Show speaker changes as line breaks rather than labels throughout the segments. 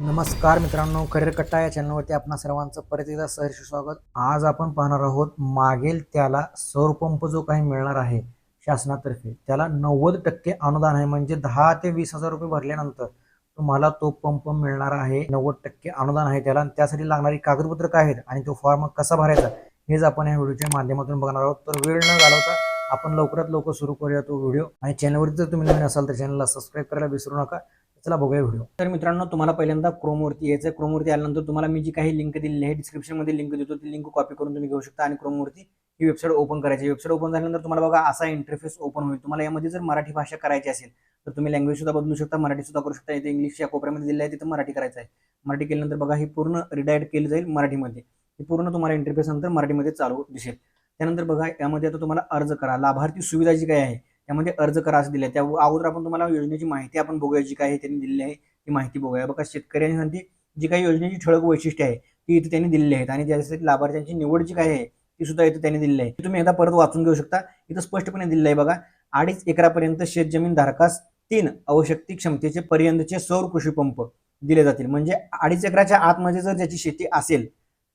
नमस्कार मित्रांनो करिअर कट्टा या चॅनलवरती आपणा सर्वांचं परत एकदा सहर्ष स्वागत. आज आपण पाहणार आहोत मागेल त्याला सौर पंप जो काही मिळणार आहे शासनातर्फे त्याला नव्वद टक्के अनुदान आहे. म्हणजे दहा ते वीस हजार रुपये भरल्यानंतर तुम्हाला तो पंप मिळणार आहे. नव्वद टक्के अनुदान आहे त्याला. आणि त्यासाठी लागणारी कागदपत्र काय आहेत आणि तो फॉर्म कसा भरायचा हेच आपण या व्हिडिओच्या माध्यमातून बघणार आहोत. तर वेळ न घालवता आपण लवकरात लवकर सुरू करूया तो व्हिडिओ. आणि चॅनलवरती जर तुम्ही नवीन असाल तर चॅनलला सबस्क्राईब करायला विसरू नका. चला बघूया व्हिडिओ तर मित्रांनो तुम्हाला पहिल्यांदा क्रोमवरती यायचं क्रोमवरती आल्यानंतर तुम्हाला मी जी काही लिंक दिलेली आहे डिस्क्रिप्शनमध्ये लिंक देतो. ती लिंक कॉपी करून तुम्ही घेऊ शकता. आणि क्रोमवरती ही वेबसाईट ओपन करायची वेबसाईट ओपन झाल्यानंतर तुम्हाला बघा असा इंटरफेस ओपन होईल. तुम्हाला यामध्ये जर मराठी भाषा करायची असेल तर तुम्ही लँग्वेज सुद्धा बदलू शकता. मराठी सुद्धा करू शकता. इथे इंग्लिश या कोपऱ्यामध्ये दिलेलं आहे तिथं मराठी करायचं आहे. मराठी केल्यानंतर बघा हे पूर्ण रिडायट केली जाईल मराठीमध्ये. हे पूर्ण तुम्हाला इंटरफेस नंतर मराठीमध्ये चालू दिसेल. त्यानंतर बघा यामध्ये आता तुम्हाला अर्ज करा. लाभार्थी सुविधा जी काही आहे त्यामध्ये अर्ज करा असं दिलं आहे त्या अगोदर आपण तुम्हाला योजनेची माहिती आपण बघूया जी काही त्यांनी दिलेली आहे ती माहिती बघूया. बघा शेतकऱ्यांसाठी जी काही योजनेची ठळक वैशिष्ट्य आहे ती इथे त्यांनी दिलेली आहेत. आणि त्यासाठी लाभार्थ्यांची निवड जी काय आहे ती सुद्धा इथे त्यांनी दिलेली आहे. तुम्ही एकदा परत वाचून घेऊ शकता. इथं स्पष्टपणे दिलेलं आहे बघा अडीच एकरापर्यंत शेतजमीन धारकास तीन आवश्यकती क्षमतेचे पर्यंतचे सौर कृषी पंप दिले जातील. म्हणजे अडीच एकराच्या आतमध्ये जर ज्याची शेती असेल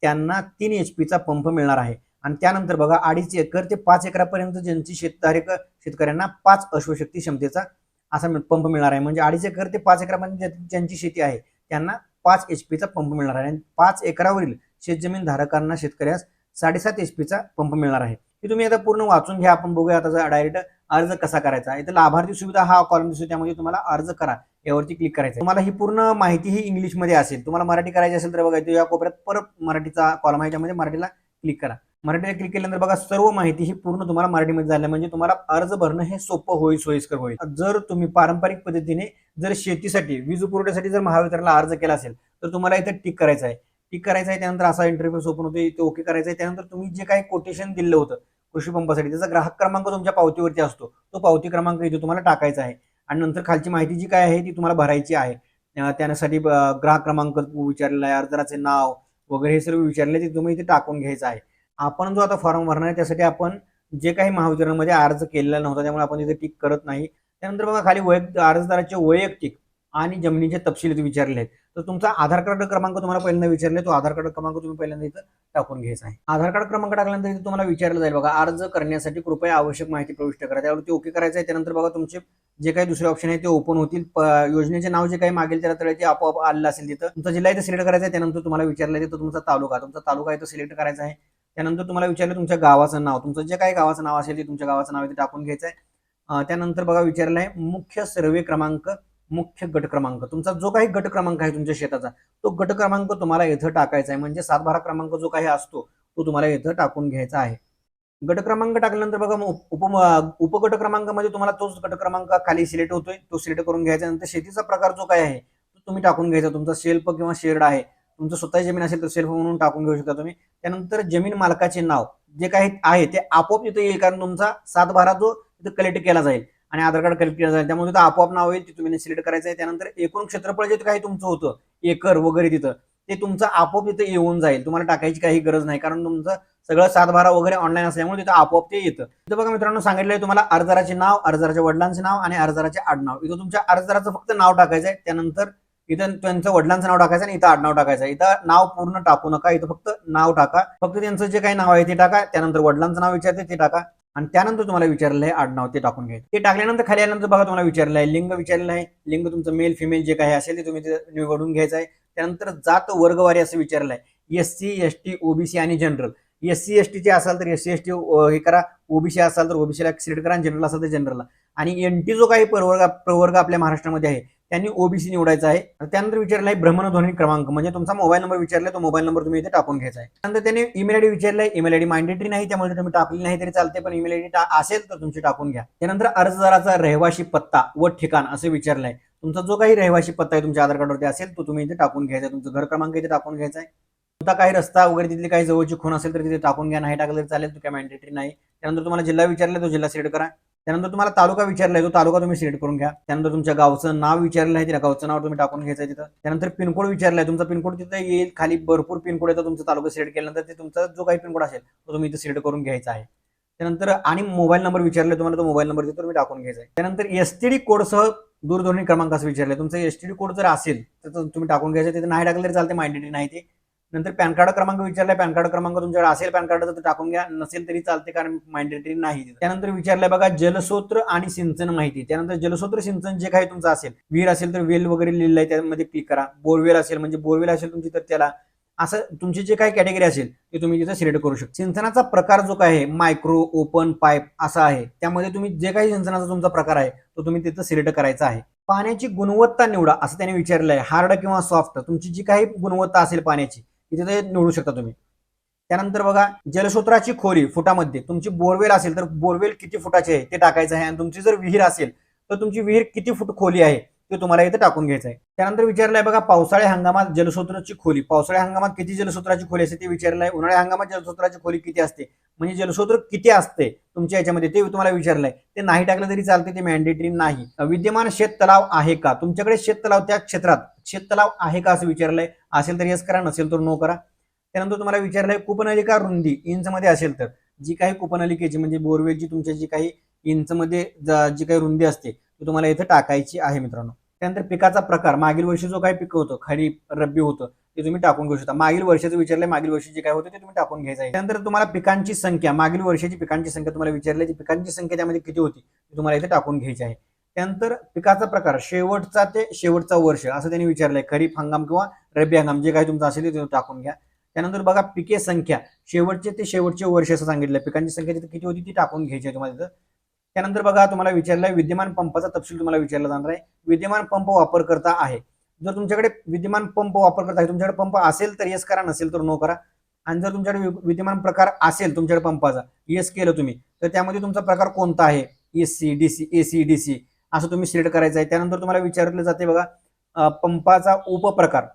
त्यांना तीन एच पीचा पंप मिळणार आहे. आणि त्यानंतर बघा अडीच एकर ते पाच एकरापर्यंत ज्यांची शेतधारक शेतकऱ्यांना पाच अश्वशक्ती क्षमतेचा असा पंप मिळणार आहे. म्हणजे अडीच एकर ते पाच एकरापर्यंत ज्या- ज्यांची शेती आहे त्यांना पाच एच पीचा पंप मिळणार आहे. आणि पाच एकरावरील शेतजमीन धारकांना शेतकऱ्यास साडेसात एच पीचा पंप मिळणार आहे. हे तुम्ही आता पूर्ण वाचून घ्या. आपण बघूया आता डायरेक्ट अर्ज कसा करायचा इथं लाभार्थी सुविधा हा कॉलम दिसतो त्यामध्ये तुम्हाला अर्ज करा. यावरती क्लिक करायचं तुम्हाला ही पूर्ण माहिती ही इंग्लिशमध्ये असेल. तुम्हाला मराठी करायची असेल तर बघा या कोपऱ्यात परत मराठीचा कॉलम आहे. त्यामध्ये मराठीला क्लिक करा. मराठीला क्लिक केल्यानंतर बघा सर्व माहिती ही पूर्ण तुम्हाला मराठीमध्ये झाली. म्हणजे तुम्हाला अर्ज भरणं हे सोपं होईल सोयीस्कर होईल. जर तुम्ही पारंपरिक पद्धतीने जर शेतीसाठी वीज पुरवठ्यासाठी जर महावितरणला अर्ज केला असेल तर तुम्हाला इथे टिक करायचं आहे. टिक करायचं आहे त्यानंतर असा इंटरव्ह्यूस ओपन होतो इथे ओके करायचं आहे. त्यानंतर तुम्ही जे काही कोटेशन दिलं होतं कृषी पंपासाठी त्याचा ग्राहक क्रमांक तुमच्या पावतीवरती असतो. तो पावती क्रमांक इथे तुम्हाला टाकायचा आहे. आणि नंतर खालची माहिती जी काय आहे ती तुम्हाला भरायची आहे. त्यासाठी ग्राहक क्रमांक विचारलेला आहे अर्जदाराचे नाव वगैरे हे सर्व विचारले ते तुम्ही इथे टाकून घ्यायचं आहे. आपण जो आता फॉर्म भरणार आहे त्यासाठी आपण जे काही महावितरणमध्ये अर्ज केलेला नव्हता त्यामुळे आपण तिथे टिक करत नाही. त्यानंतर बघा खाली वैयक्तिक अर्जदाराचे वैयक्तिक आणि जमिनीचे तपशील इथे विचारले आहेत. तर तुमचा आधार कार्ड क्रमांक तुम्हाला पहिल्यांदा विचारले तो आधार कार्ड क्रमांक तुम्ही पहिल्यांदा इथं टाकून घ्यायचा आहे. आधार कार्ड क्रमांक टाकल्यानंतर इथे तुम्हाला विचारलं जाईल बघा अर्ज करण्यासाठी कृपया आवश्यक माहिती प्रविष्ट करा. त्यावरती ओके करायचं आहे. त्यानंतर बघा तुमचे जे काही दुसरे ऑप्शन आहे ते ओपन होतील. प- योजनेचे नाव जे काही मागेल त्याला तळे ते आपोआप आलेलं असेल तिथं. तुमचा जिल्हा इथे सिलेक्ट करायचा आहे त्यानंतर तुम्हाला विचारलं आहे तर तुमचा तालुका तुमचा तालुका इथं सिलेक्ट करायचा आहे. त्यानंतर तुम्हाला विचारलं तुमच्या गावाचं नाव. तुमचं जे काही गावाचं नाव असेल ते तुमच्या गावाचं नाव आहे ते टाकून घ्यायचं आहे त्यानंतर बघा विचारलं आहे मुख्य सर्वे क्रमांक मुख्य गट क्रमांक. तुमचा जो काही गट क्रमांक आहे तुमच्या शेताचा तो गट क्रमांक तुम्हाला इथं टाकायचा आहे म्हणजे सातबारा क्रमांक जो काही असतो तो तुम्हाला इथं टाकून घ्यायचा आहे. गट क्रमांक टाकल्यानंतर बघा उप उपगट क्रमांकामध्ये तुम्हाला तोच गट क्रमांक खाली सिलेक्ट होतोय. तो सिलेक्ट करून घ्यायचा. नंतर शेतीचा प्रकार जो काय आहे तो तुम्ही टाकून घ्यायचा. तुमचा शेल्प किंवा शेर्ड आहे तुमचं स्वतःची जमीन असेल तर सेल्फ म्हणून टाकून घेऊ शकता तुम्ही. त्यानंतर जमीन मालकाचे नाव जे काही आहे ते आपोआप तिथे येईल कारण तुमचा सातभारा जो तिथे कलेक्ट केला जाईल आणि आधार कार्ड कलेक्ट केला जाईल. त्यामुळे तिथं आपोआप नाव येईल ते तुम्ही सिलेक्ट करायचं आहे. त्यानंतर एकूण क्षेत्रफळ जे काही तुमचं होतं एकर वगैरे तिथं ते तुमचं आपोआप तिथं येऊन जाईल. तुम्हाला टाकायची काही गरज नाही कारण तुमचं सगळं सातबारा वगैरे ऑनलाईन असल्यामुळे तिथं आपोआप ते येतं. इथं बघा मित्रांनो सांगितलंय तुम्हाला अर्जदाराचे नाव अर्जदाराच्या वडिलांचे नाव आणि अर्जदाराचे आडनाव. इथं तुमच्या अर्जदाराचं फक्त नाव टाकायचं आहे. त्यानंतर इथं त्यांचं वडिलांचं नाव टाकायचं आणि इथं आडनाव टाकायचं. इथं नाव पूर्ण टाकू नका इथं फक्त नाव टाका. फक्त त्यांचं जे काही नाव आहे ते टाका त्यानंतर वडिलांचं नाव विचारते ते टाका. आणि त्यानंतर तुम्हाला विचारलं आहे आडनाव ते टाकून घ्यायचं ते टाकल्यानंतर खाली आल्यानंतर बघा तुम्हाला विचारलं आहे लिंग विचारलं आहे. लिंग तुमचं मेल फिमेल जे काही असेल ते तुम्ही ते निवडून घ्यायचं आहे. त्यानंतर जात वर्गवारी असं विचारलं आहे. S C S T OBC आणि जनरल एस सी एस टीचे असाल तर एस सी एस टी हे करा. ओबीसी असाल तर ओबीसीला सिलेक्ट करा आणि जनरल असाल तर जनरलला आणि एन टी जो काही प्रवर्ग प्रवर्ग आपल्या महाराष्ट्रामध्ये आहे त्यांनी ओबीसी निवडायचा आहे. त्यानंतर विचारलं आहे भ्रमणध्वनी क्रमांक. म्हणजे तुमचा मोबाईल नंबर विचारला तो मोबाईल नंबर तुम्ही इथे टाकून घ्यायचा आहे. त्यानंतर त्यांनी ईमेल आयडी विचारलाय ईमेल आयडी मांडेटरी नाही त्यामुळे तुम्ही टाकली नाही तरी चालते पण ईमेल आयडी असेल तर तुमची टाकून घ्या. त्यानंतर अर्जदाराचा रहिवाशी पत्ता व ठिकाण असं विचारलंय तुमचा जो काही रहिवाशी पत्ता आहे तुमच्या आधार कार्डवरती असेल तो तुम्ही इथे टाकून घ्यायचा आहे. तुमचं घर क्रमांक इथे टाकून घ्यायचा आहे. तुमचा काही रस्ता वगैरे तिथली काही जवळची खून असेल तर तिथे टाकून घ्या. नाही टाकलं तरी चालेल तो काय मॅन्डेटरी नाही. त्यानंतर तुम्हाला जिल्हा विचारला तो जिल्हा सिलेक्ट करा. त्यानंतर तुम्हाला तालुका विचारलाय तो तालुका तुम्ही सिलेक्ट करून घ्या. त्यानंतर तुमच्या गावचं नाव विचारलं आहे त्या गावचं नाव तुम्ही टाकून घ्यायचं तिथं. त्यानंतर पिनकोड विचारलाय तुमचा पिनकोड तिथं येईल खाली भरपूर पिनकोड येतं तुमचा तालुका सिलेक्ट केल्यानंतर ते तुमचा जो काही पिनकोड असेल तो तुम्ही इथं सिलेक्ट करून घ्यायचा आहे. त्यानंतर आणि मोबाईल नंबर विचारले तुम्हाला तो मोबाईल नंबर तिथं तुम्ही टाकून घ्यायचा आहे. त्यानंतर एसटीडी कोडसह दूरध्वनी क्रमांक असं विचारलं तुमचा एसटीडी कोड जर असेल तर तुम्ही टाकून घ्यायचं तिथे नाही टाकलं तरी चालते माइंडेटरी नाही ते. नंतर पॅन कार्ड क्रमांक विचारलाय पॅन कार्ड क्रमांक तुमच्याकडे असेल पॅन कार्ड तर टाकून घ्या. नसेल तरी चालते कारण माइंडेटरी नाही त्यानंतर विचारलंय बघा जलस्रोत आणि सिंचन माहिती. त्यानंतर जलस्रोत सिंचन जे काही तुमचं असेल विहीर असेल तर वेल वगैरे लिहिलं आहे त्यामध्ये क्लिक करा. बोरवेल असेल म्हणजे बोरवेल असेल तुमची तर त्याला असं तुमची जे काही कॅटेगरी असेल ते तुम्ही तिथं सिलेक्ट करू शकता. सिंचनाचा प्रकार जो काय आहे मायक्रो ओपन पाईप असा आहे. त्यामध्ये तुम्ही जे काही सिंचनाचा तुमचा प्रकार आहे तो तुम्ही तिथं सिलेक्ट करायचा आहे. पाण्याची गुणवत्ता निवडा असं त्याने विचारलंय. हार्ड किंवा सॉफ्ट तुमची जी काही गुणवत्ता असेल पाण्याची इथे तिथे निवडू शकता तुम्ही. त्यानंतर बघा जलसूत्राची खोली फुटामध्ये तुमची बोरवेल असेल तर बोरवेल किती फुटाची आहे ते टाकायचं आहे. आणि तुमची जर विहीर असेल तर तुमची विहीर किती फूट खोली आहे? ते तुम्हाला इथे टाकून घ्यायचं आहे. त्यानंतर विचारलंय बघा पावसाळ्या हंगामात जलसूत्राची खोली पावसाळ्या हंगामात किती जलसूत्राची खोली असते ते विचारलंय. उन्हाळ्या हंगामात जलसूत्राची खोली किती असते? म्हणजे जलस्रोत किती असते तुमच्या याच्यामध्ये? ते तुम्हाला विचारलंय. ते नाही टाकलं तरी चालते ते मॅन्डेटरी नाही. विद्यमान शेत तलाव आहे का? तुमच्याकडे शेत तलाव त्या क्षेत्रात शेत तलाव आहे का असं विचारलंय? असेल तर येस करा नसेल तर नो करा. त्यानंतर तुम्हाला विचारलंय कुपनलिका रुंदी इंच मध्ये असेल तर. जी काही कुपनलिकेची म्हणजे बोरवेलची तुमच्या जी काही इंच मध्ये जी काही रुंदी असते ती तुम्हाला इथं टाकायची आहे मित्रांनो. त्यानंतर पिकाचा प्रकार मागील वर्षी जो काही पिकं होतं खरीप रब्बी होतं ते तुम्ही टाकून घेऊ शकता. मागील वर्षाचं विचारलंय मागील वर्षी जे काय होतं ते तुम्ही टाकून घ्यायचं आहे. त्यानंतर तुम्हाला पिकांची संख्या मागील वर्षाची पिकांची संख्या तुम्हाला विचारली पिकांची संख्या त्यामध्ये किती होती ती तुम्हाला इथे टाकून घ्यायची आहे. त्यानंतर पिकाचा प्रकार शेवटचा ते शेवटचा वर्ष असं त्यांनी विचारलंय खरीप हंगाम किंवा रब्बी हंगाम जे काही तुमचं असेल ते तुम्ही टाकून घ्या. त्यानंतर बघा पिके संख्या शेवटचे ते शेवटचे वर्ष असं सांगितलं पिकांची संख्या तिथे किती होती ती टाकून घ्यायची आहे तुम्हाला तिथं त्यानंतर बघा तुम्हाला विचारलंय विद्यमान पंपाचा तपशील तुम्हाला विचारला जाणार आहे. विद्यमान पंप वापरकर्ता आहे. जर तुमच्याकडे विद्यमान पंप वापरकर्ता आहे तुमच्याकडे पंप असेल तर येस करा नसेल तर नो करा. आणि जर तुमच्याकडे विद्यमान प्रकार असेल तुमच्याकडे पंपाचा येस केलं तुम्ही तर त्यामध्ये तुमचा प्रकार कोणता आहे? S C D C A C D C असं तुम्ही सिलेक्ट करायचं आहे. त्यानंतर तुम्हाला विचारलं जाते बघा पंपाचा उपप्रकार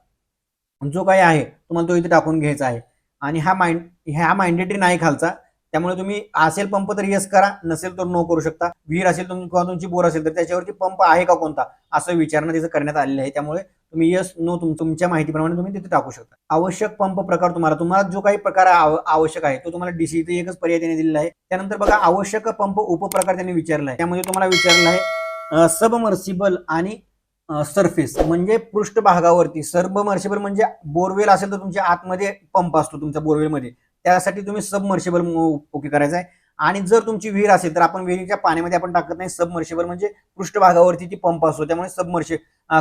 जो काही आहे तुम्हाला तो इथे टाकून घ्यायचा आहे. आणि हा माइंड ह्या माइंडेटरी नाही खालचा. त्यामुळे तुम्ही असेल पंप तर येस करा नसेल तर नो करू शकता. विहीर असेल किंवा तुमची बोर असेल तर त्याच्यावरती पंप आहे का कोणता? असं विचारणं तिथं करण्यात आलेलं आहे. त्यामुळे तुम्ही येस नो तुमच्या माहितीप्रमाणे तुम्ही तिथे टाकू शकता. आवश्यक पंप प्रकार तुम्हाला तुम्हाला जो काही प्रकार आवश्यक आहे तो तुम्हाला डीसी इथे एकच पर्याय त्याने दिलेला आहे. त्यानंतर बघा आवश्यक पंप उपप्रकार त्यांनी विचारला आहे. त्यामध्ये तुम्हाला विचारलं आहे सबमर्सिबल आणि सरफेस म्हणजे पृष्ठभागावरती. सबमर्सिबल म्हणजे बोरवेल असेल तर तुमच्या आतमध्ये पंप असतो तुमच्या बोरवेलमध्ये. त्यासाठी तुम्ही सबमर्शिबल ओके करायचं आहे. आणि जर तुमची विहीर असेल तर आपण विहिरीच्या पाण्यामध्ये आपण टाकत नाही. सबमर्शिबल म्हणजे पृष्ठभागावरती ती पंप असतो त्यामुळे सबमर्शि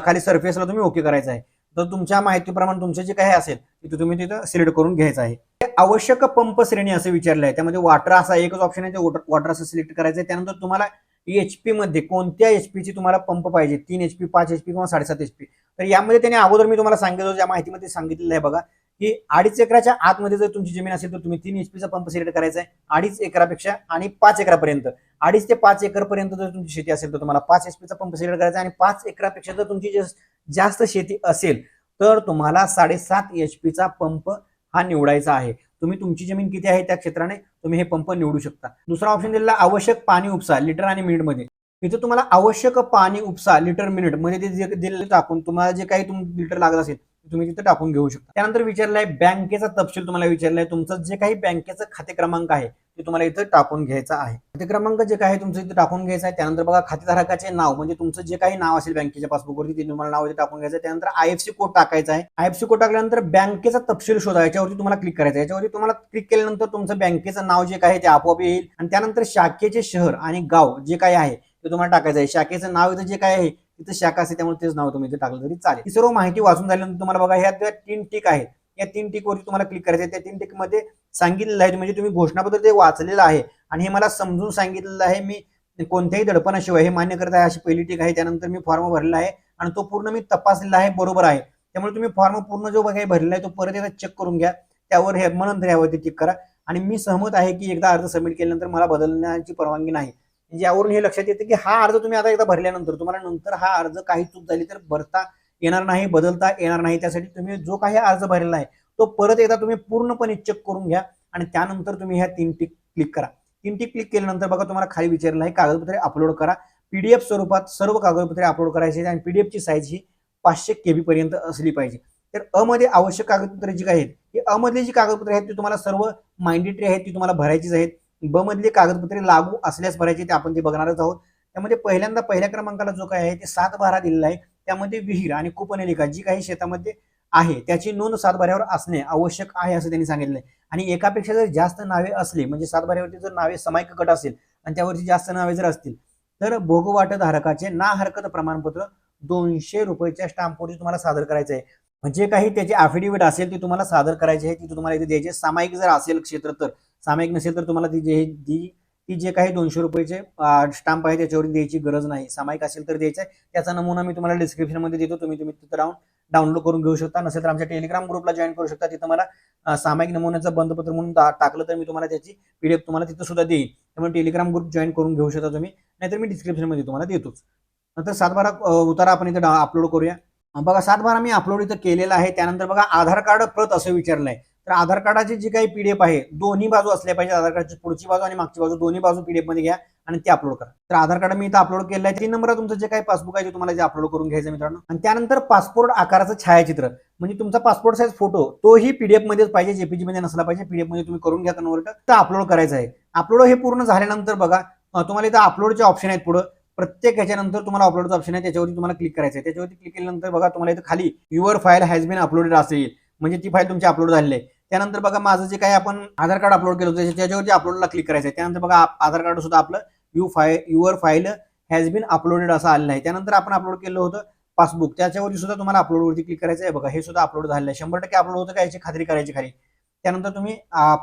खाली सरफेसला तुम्ही ओके करायचं आहे. तर तुमच्या माहितीप्रमाणे तुमचं जे काही असेल तिथे तुम्ही तिथं सिलेक्ट करून घ्यायचं आहे. ते आवश्यक पंप श्रेणी असं विचारलं आहे. त्यामध्ये वॉटर असा एकच ऑप्शन आहे ते वॉटर असं सिलेक्ट करायचं आहे. त्यानंतर तुम्हाला एचपी मध्ये कोणत्या एच पीची तुम्हाला पंप पाहिजे? तीन एचपी पाच एचपी किंवा साडेसात एचपी तर यामध्ये त्याने अगोदर मी तुम्हाला सांगितलं ज्या माहितीमध्ये सांगितलेलं आहे बघा. की अडीच एकराच्या आतमध्ये जर तुमची जमीन असेल तर तुम्ही तीन एचपीचा पंप सिलेक्ट करायचा आहे. अडीच एकरापेक्षा आणि पाच एकरापर्यंत. अडीच ते पाच एकरपर्यंत जर तुमची शेती असेल तर तुम्हाला पाच एचपीचा पंप सिलेक्ट करायचा आहे आणि पाच एकरापेक्षा जर तुमची जास्त शेती असेल तर तुम्हाला साडेसात एचपीचा पंप हा निवडायचा आहे. तुम्ही तुमची जमीन किती आहे त्या क्षेत्राने तुम्ही हे पंप निवडू शकता. दुसरा ऑप्शन दिलेला आवश्यक पाणी उपसा लिटर आणि मिनिटमध्ये. इथे तुम्हाला आवश्यक पाणी उपसा लिटर मिनिटमध्ये ते जे दिलेलं टाकून तुम्हाला जे काही तुम लिटर लागत असेल तुम्ही तिथे टाकून घेऊ शकता. त्यानंतर विचारलंय बँकेचा तपशील तुम्हाला विचारलाय तुमचं जे काही बँकेचं खाते क्रमांक आहे ते तुम्हाला इथं टाकून घ्यायचा आहे. खाते क्रमांक जे काही तुमचं इथे टाकून घ्यायचं आहे. त्यानंतर बघा खातेधारकाचे नाव म्हणजे तुमचं जे काही नाव असेल बँकेच्या पासबुकवरती ते तुम्हाला नाव इथे टाकून घ्यायचं आहे. त्यानंतर आयएफसी कोड टाकायचा आहे. आयएफसी कोड टाकल्यानंतर बँकेचा तपशील शोधा याच्यावरती तुम्हाला क्लिक करायचं याच्यावरती तुम्हाला क्लिक केल्यानंतर तुमचं बँकेचं नाव जे काही ते आपोआप येईल. आणि त्यानंतर शाखेचे शहर आणि गाव जे काही आहे ते तुम्हाला टाकायचं आहे. शाखेचं नाव इथं जे काय आहे तिथं शाखा असते त्यामुळे तेच नाव तुम्ही इथे टाकलं तरी चालेल. ही सर्व माहिती वाचून झाल्यानंतर तुम्हाला बघा ह्या त्या तीन टिक आहेत. या तीन टिकवरती तुम्हाला क्लिक करायचं आहे. त्या तीन टिकमध्ये सांगितलेलं आहे म्हणजे तुम्ही घोषणापत्र ते वाचलेलं आहे आणि हे मला समजून सांगितलेलं आहे मी कोणत्याही दडपणाशिवाय हे मान्य करत आहे अशी पहिली टीक आहे त्यानंतर मी फॉर्म भरलेला आहे आणि तो पूर्ण मी तपासलेला आहे बरोबर आहे. त्यामुळे तुम्ही फॉर्म पूर्ण जो काही भरलेला आहे तो परत एकदा चेक करून घ्या. त्यावर हे मग नंतर यावरती टिक करा. आणि मी सहमत आहे की एकदा अर्ज सबमिट केल्यानंतर मला बदलण्याची परवानगी नाही. म्हणजे यावरून हे लक्षात येतं की हा अर्ज तुम्ही आता एकदा भरल्यानंतर तुम्हाला नंतर हा अर्ज काही चूक झाली तर भरता येणार नाही बदलता येणार नाही. त्यासाठी तुम्ही जो काही अर्ज भरलेला आहे तो परत एकदा तुम्ही पूर्णपणे चेक करून घ्या आणि त्यानंतर तुम्ही ह्या तीन टिक क्लिक करा. तीन टिक क्लिक केल्यानंतर बघा तुम्हाला खाली विचारलं आहे कागदपत्रे अपलोड करा. पीडीएफ स्वरूपात सर्व कागदपत्रे अपलोड करायचे आहेत आणि पीडीएफची साईज ही पाचशे केबी पर्यंत असली पाहिजे. तर अ मध्ये आवश्यक कागदपत्रे जी काही आहेत ही अ जी कागदपत्रे आहेत ती तुम्हाला सर्व माइंडेटरी आहेत ती तुम्हाला भरायचीच आहेत. ब मधली कागदपत्रे लागू असल्यास भरायची ते आपण ते बघणारच आहोत. त्यामध्ये पहिल्यांदा पहिल्या क्रमांकाला जो काय आहे ते सात बारा दिलेला आहे. त्यामध्ये विहीर आणि कुपनलिका जी काही शेतामध्ये आहे त्याची नोंद सातबाऱ्यावर असणे आवश्यक आहे असं त्यांनी सांगितलंय. आणि एकापेक्षा जर जास्त नावे असली म्हणजे सातबाऱ्यावरती जर नावे समायक गट असेल आणि त्यावरती जास्त नावे जर असतील तर भोगवाटधारकाचे ना हरकत प्रमाणपत्र दोनशे रुपयाच्या स्टॅम्पवरती तुम्हाला सादर करायचं आहे म्हणजे काही त्याचे अफिडेव्हिट असेल ते तुम्हाला सादर करायची आहे ती तुम्हाला इथे द्यायचे सामायिक जर असेल क्षेत्र तर सामायिक नसेल तर तुम्हाला ती जे ती ती जे काही दोनशे रुपयेचे स्टाम्प आहे त्याच्यावरती द्यायची गरज नाही. सामायिक असेल तर द्यायचं आहे. त्याचा नमुना मी तुम्हाला डिस्क्रिप्शनमध्ये देतो. तुम्ही तुम्ही तिथं राहून डाउनलोड करून घेऊ शकता. नसेल तर आमच्या टेलिग्राम ग्रुपला जॉईन करू शकता. तिथं मला सामायिक नमुन्याचं बंधपत्र म्हणून टाकलं तर मी तुम्हाला त्याची पीडीएफ तुम्हाला तिथं सुद्धा देईल त्यामुळे टेलिग्राम ग्रुप जॉईन करून घेऊ शकता तुम्ही. नाहीतर मी डिस्क्रिप्शनमध्ये तुम्हाला देतोच. नंतर सातबारा उतारा आपण इथं अपलोड करूया. बघा सात बारा मी अपलोड इथं केलेला आहे. त्यानंतर बघा आधार कार्ड प्रत असं विचारलंय. तर आधार कार्डाची जी काही पीडीएफ आहे दोन्ही बाजू असल्या पाहिजे आधार कार्डची. पुढची बाजू आणि मागची बाजू दोन्ही बाजू पीडीएफमध्ये घ्या आणि ते अपलोड करा. तर आधार कार्ड मी इथं अपलोड केलं आहे. तीन नंबर तुमचं जे काही पासबुक आहे ते तुम्हाला जे अपलोड करून घ्यायचं मित्रांनो. आणि त्यानंतर पासपोर्ट आकाराचं छायाचित्र. म्हणजे तुमचा पासपोर्ट साईज फोटो तोही पीडीएफ मध्येच पाहिजे. जेपीजी मध्ये नसला पाहिजे. पीडीएफमध्ये तुम्ही करून घ्या कन्वर्ट तर अपलोड करायचं आहे. अपलोड हे पूर्ण झाल्यानंतर बघा तुम्हाला इथं अपलोडचे ऑप्शन आहेत पुढं. प्रत्येक ह्याच्यानंतर तुम्हाला अपलोडचं ऑप्शन आहे त्याच्यावरती तुम्हाला क्लिक करायचं आहे त्याच्यावरती क्लिक केल्यानंतर बघा तुम्हाला इथं खाली your file has been uploaded असेल म्हणजे ती फाईल तुमची अपलोड झालेली आहे. त्यानंतर बघा माझं जे काही आपण आधार कार्ड अपलोड केलं होतं त्याच्यावरती अपलोडला क्लिक करायचं आहे त्यानंतर बघा आधार कार्ड सुद्धा आपलं यू five your file has been uploaded असं आलेलं आहे. त्यानंतर आपण अपलोड केलं होतं पासबुक त्याच्यावरती सुद्धा तुम्हाला अपलोडवरती क्लिक करायचं आहे. बघा हे सुद्धा अपलोड झालेलं आहे. शंभर टक्के अपलोड होतं का? याची खात्री करायची खाली. त्यानंतर तुम्ही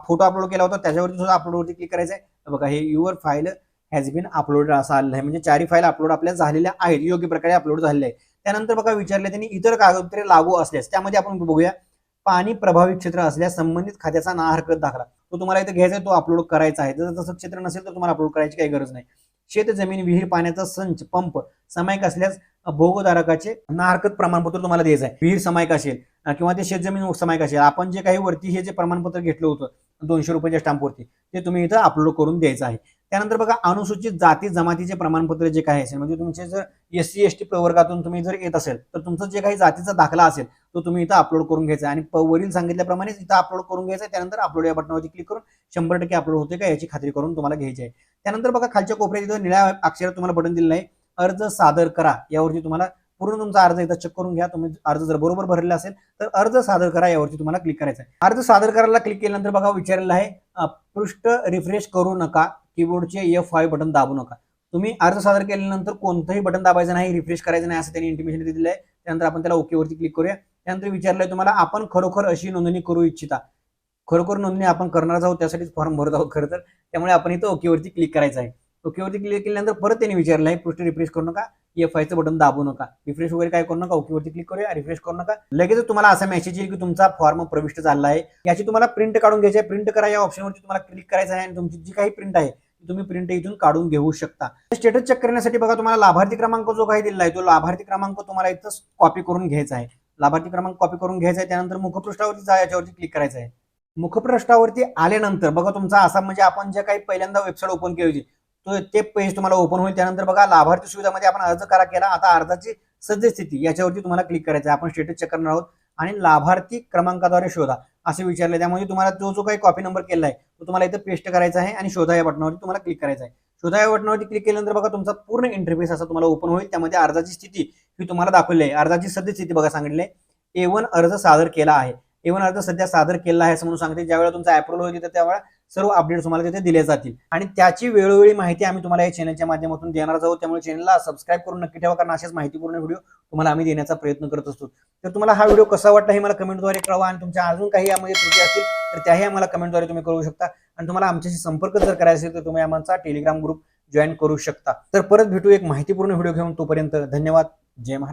फोटो अपलोड केला होता त्याच्यावरती सुद्धा अपलोडवरती क्लिक करायचं आहे बघा हे your file has been uploaded असं आलेलं आहे. म्हणजे चारही फाईल अपलोड आपल्या झालेल्या आहेत. योग्य प्रकारे अपलोड झालेल्या आहे त्यानंतर बघा विचारले त्यांनी इतर कागदपत्रे लागू असल्यास त्यामध्ये आपण बघूया पाणी प्रभावित क्षेत्र असल्यास संबंधित खात्याचा ना हरकत दाखला. तो तुम्हाला इथे घ्यायचा आहे तो अपलोड करायचा आहे. जर तसं क्षेत्र नसेल तर तुम्हाला अपलोड करायची काही गरज नाही. शेत जमीन विहीर पाण्याचा संच पंप समायक असल्यास भोगधारकाचे ना हरकत प्रमाणपत्र तुम्हाला द्यायचं आहे. विहीर समायक असेल किंवा ते शेतजमीन समायक असेल. आपण जे काही वरती हे जे प्रमाणपत्र घेतलं होतं दोनशे रुपयाच्या स्टॅम्पवरती ते तुम्ही इथं अपलोड करून द्यायचं आहे. त्यानंतर बघा अनुसूचित जाती जमातीचे प्रमाणपत्र जे काही असेल म्हणजे तुमचे जर एस सी एस टी प्रवर्गातून तुम्ही जर येत असेल तर तुमचं जे काही जातीचा दाखला असेल तो तुम्ही इथं अपलोड करून घ्यायचा आहे. आणि प- वरील सांगितल्याप्रमाणेच इथं अपलोड करून घ्यायचं आहे. त्यानंतर अपलोड या बटनावरती क्लिक करून शंभर टक्के अपलोड होते का याची खात्री करून तुम्हाला घ्यायची आहे. त्यानंतर बघा खालच्या कोपऱ्यात इथं निळ्या अक्षरात तुम्हाला बटन दिलेलं आहे. अर्ज सादर करा. यावरती तुम्हाला पूर्ण तुमचा अर्ज इथं चेक करून घ्या. तुम्ही अर्ज जर बरोबर भरलेला असेल तर अर्ज सादर करा. यावरती तुम्हाला क्लिक करायचा आहे. अर्ज सादर करायला क्लिक केल्यानंतर बघा विचारलेला आहे पृष्ठ रिफ्रेश करू नका. कीबोर्डचे एफ फाय बटन दाबू नका. तुम्ही अर्ज सादर केल्यानंतर कोणतंही बटन दाबायचं नाही रिफ्रेश करायचं नाही असं त्यांनी इंटिमेशन दिलेलं आहे त्यानंतर आपण त्याला ओकेवरती क्लिक करूया. त्यानंतर विचारलंय तुम्हाला आपण खरोखर अशी नोंदणी करू इच्छिता? खरोखर नोंदणी आपण करणार आहोत त्यासाठीच फॉर्म भरत आहोत खरं तर. त्यामुळे आपण इथं ओकेवरती क्लिक करायचं आहे. ओके वरती क्लिक केल्यानंतर परत त्यांनी विचारलं आहे पृष्ठ रिफ्रेश करू नका एफ आयचं बटन दाबू नका. रिफ्रेश वगैरे काय करू नका ओके वरती क्लिक करूया रिफ्रेश करू नका. लगेच तुम्हाला असा मेसेज येईल की तुमचा फॉर्म प्रविष्ट झाला आहे याची तुम्हाला प्रिंट काढून घ्यायची आहे. प्रिंट करा या ऑप्शनवरती तुम्हाला क्लिक करायचं आहे आणि तुमची जी काही प्रिंट आहे तुम्ही प्रिंट इथून काढून घेऊ शकता. स्टेटस चेक करण्यासाठी बघा तुम्हाला लाभार्थी क्रमांक जो काही दिला आहे तो लाभार्थी क्रमांक तुम्हाला इथं कॉपी करून घ्यायचा आहे. लाभार्थी क्रमांक कॉपी करून घ्यायचा आहे त्यानंतर मुखपृष्ठावरती जा याच्यावरती क्लिक करायचं आहे. मुखपृष्ठावरती आल्यानंतर बघा तुमचा असा म्हणजे आपण जे काही पहिल्यांदा वेबसाईट ओपन केली होती तो ते पेज तुम्हाला ओपन होईल. त्यानंतर बघा लाभार्थी सुविधामध्ये आपण अर्ज करा केला. आता अर्जाची सद्यस्थिती याच्यावरती तुम्हाला क्लिक करायचं आहे. आपण स्टेटस चेक करणार आहोत. आणि लाभार्थी क्रमांकाद्वारे शोधा असे विचारले. त्यामुळे तुम्हाला जो जो काही कॉपी नंबर केला आहे तो तुम्हाला इथं पेस्ट करायचा आहे आणि शोधा या बटनावरती तुम्हाला क्लिक करायचं आहे. शोधा या बटनावरती क्लिक केल्यानंतर बघा तुमचा पूर्ण इंटरफेस असा तुम्हाला ओपन होईल. त्यामध्ये अर्जाची स्थिती ही तुम्हाला दाखवली आहे. अर्जाची सद्यस्थिती बघा सांगितली आहे. ए वन अर्ज सादर केला आहे. ए वन अर्ज सध्या सादर केला आहे असं म्हणून सांगते. ज्यावेळेला तुमचा अप्रुव्हल होईल तर त्यावेळेला सर्व अपडेट तुम्हाला तिथे दिले जातील. आणि त्याची वेळोवेळी माहिती आम्ही तुम्हाला या चॅनलच्या माध्यमातून देणार आहोत. त्यामुळे चॅनलला सबस्क्राईब करून नक्की ठेवा कारण अशाच माहितीपूर्ण व्हिडिओ तुम्हाला आम्ही देण्याचा प्रयत्न करत असतो. तर तुम्हाला हा व्हिडिओ कसा वाटला हे मला कमेंटद्वारे कळवा आणि तुमच्या अजून काही यामध्ये त्रुटी असतील तर त्याही आम्हाला कमेंटद्वारे तुम्ही कळवू शकता. आणि तुम्हाला आमच्याशी संपर्क जर करायचा असेल तर तुम्ही आमचा टेलिग्राम ग्रुप जॉईन करू शकता. तर परत भेटू एक माहितीपूर्ण व्हिडिओ घेऊन. तोपर्यंत धन्यवाद. जय महाराज